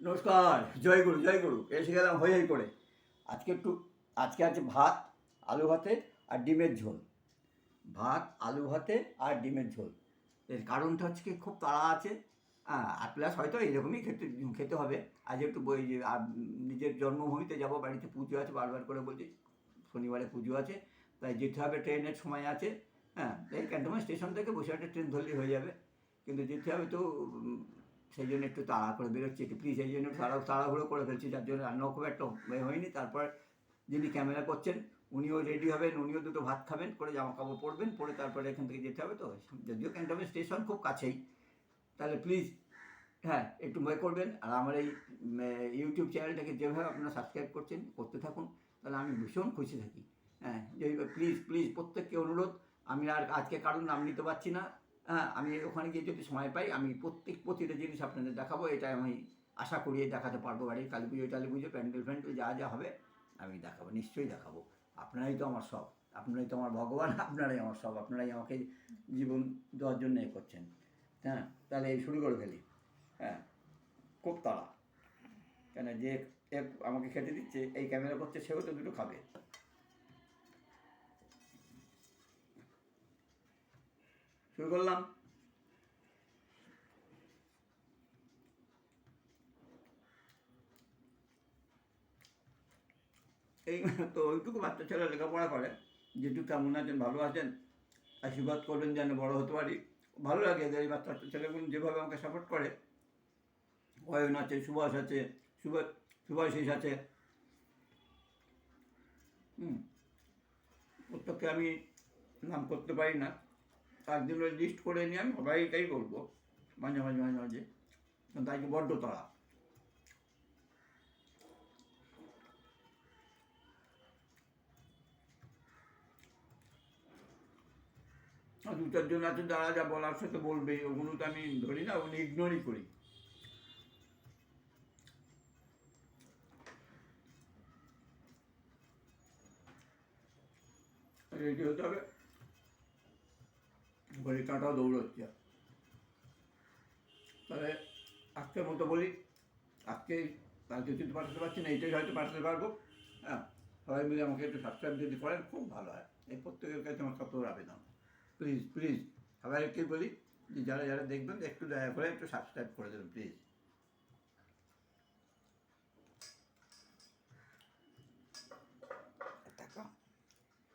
নমস্কার, জয় গুরু জয় গুরু। এসে গেলাম হই হই করে। আজকে একটু, আজকে আছে ভাত, আলু ভাতে আর ডিমের ঝোল। ভাত, আলু ভাতে আর ডিমের ঝোল। এর কারণটা হচ্ছে কি খুব তাড়া আছে। আর প্লাস হয়তো এরকমই খেতে খেতে হবে। আজ একটু বই নিজের জন্মভূমিতে যাব, বাড়িতে পুজো আছে, বারবার করে বলছি, শনিবারে পুজো আছে, তাই যেতে হবে, ট্রেনের সময় আছে। হ্যাঁ এই ক্যান্টনমেন্ট স্টেশন থেকে বসে একটা ট্রেন ধরলেই হয়ে যাবে। কিন্তু যেতে হবে তো সেই জন্য একটু তাড়া করে বেরোচ্ছি একটু। প্লিজ সেই জন্য তাড়া তাড়াহুড়ো করে ফেলছি, যার জন্য রান্নাও খুব একটা হয়নি। তারপর যিনি ক্যামেরা করছেন, উনিও রেডি হবেন, উনিও দুটো ভাত খাবেন, করে জামা কাপড় পরবেন, পরে তারপরে এখান থেকে যেতে হবে তো। যদিও ক্যান্টনমেন্ট স্টেশন খুব কাছেই। তাহলে প্লিজ হ্যাঁ একটু ভয় করবেন। আর আমার এই ইউটিউব চ্যানেলটাকে যেভাবে আপনারা সাবস্ক্রাইব করছেন, করতে থাকুন, তাহলে আমি ভীষণ খুশি থাকি। হ্যাঁ প্লিজ প্লিজ প্রত্যেককে অনুরোধ। আমি আর আজকে কারণ নাম নিতে পারছি না। হ্যাঁ আমি ওখানে গিয়ে যদি সময় পাই, আমি প্রত্যেক প্রতিটা জিনিস আপনাদের দেখাবো, এটা আমি আশা করি দেখাতে পারব বাড়ির কালী পুজো টালী পুজো প্যান্ডেল ফ্যান্ডেল যা যা হবে, আমি দেখাবো, নিশ্চয়ই দেখাবো। আপনারাই তো আমার সব, আপনারাই তো আমার ভগবান, আপনারাই আমার সব, আপনারাই আমাকে জীবন দেওয়ার জন্য এ করছেন। হ্যাঁ তাহলে এই শুরু করে ফেলি। হ্যাঁ খুব তাড়া কেন যে আমাকে খেতে দিচ্ছে, এই ক্যামেরা করছে, সেও তো দুটো খাবে। শুরু করলাম। এই তো ওইটুকু বাচ্চা ছেলে লেখাপড়া করে। যেটুকু কেমন আছেন ভালো আছেন, আশীর্বাদ করবেন যেন বড় হতে পারি। ভালো লাগে যে এই বাচ্চা ছেলেগুলো যেভাবে আমাকে সাপোর্ট করে। অয়ন আছে, সুভাষ আছে, সুভাষ, সুভাষিস আছে। হুম, প্রত্যেককে আমি নাম করতে পারি না। একদিন ওই লিস্ট করে নিয়ে আমি সবাই এটাই করব মাঝে মাঝে মাঝে মাঝে। আজকে বড্ড তারা দু চারজন আছে, যারা যা বলার সাথে বলবে ওগুলো তো আমি ধরি না, ওগুলো ইগনোরই করি। রেডি হতে হবে? ঘড়ি কাঁটাও দৌড়চ্ছে তাহলে আজকের মতো বলি, আজকে কালকে কিন্তু পাঠাতে পারছি না, এইটাই হয়তো পাঠাতে পারব। হ্যাঁ সবাই মিলে আমাকে একটু সাবস্ক্রাইব যদি করেন, খুব ভালো হয়। এই প্রত্যেকের কাছে আমার কত আবেদন। প্লিজ প্লিজ সবাইকে বলি যে, যারা যারা দেখবেন, একটু দয়া করে একটু সাবস্ক্রাইব করে দেবেন প্লিজ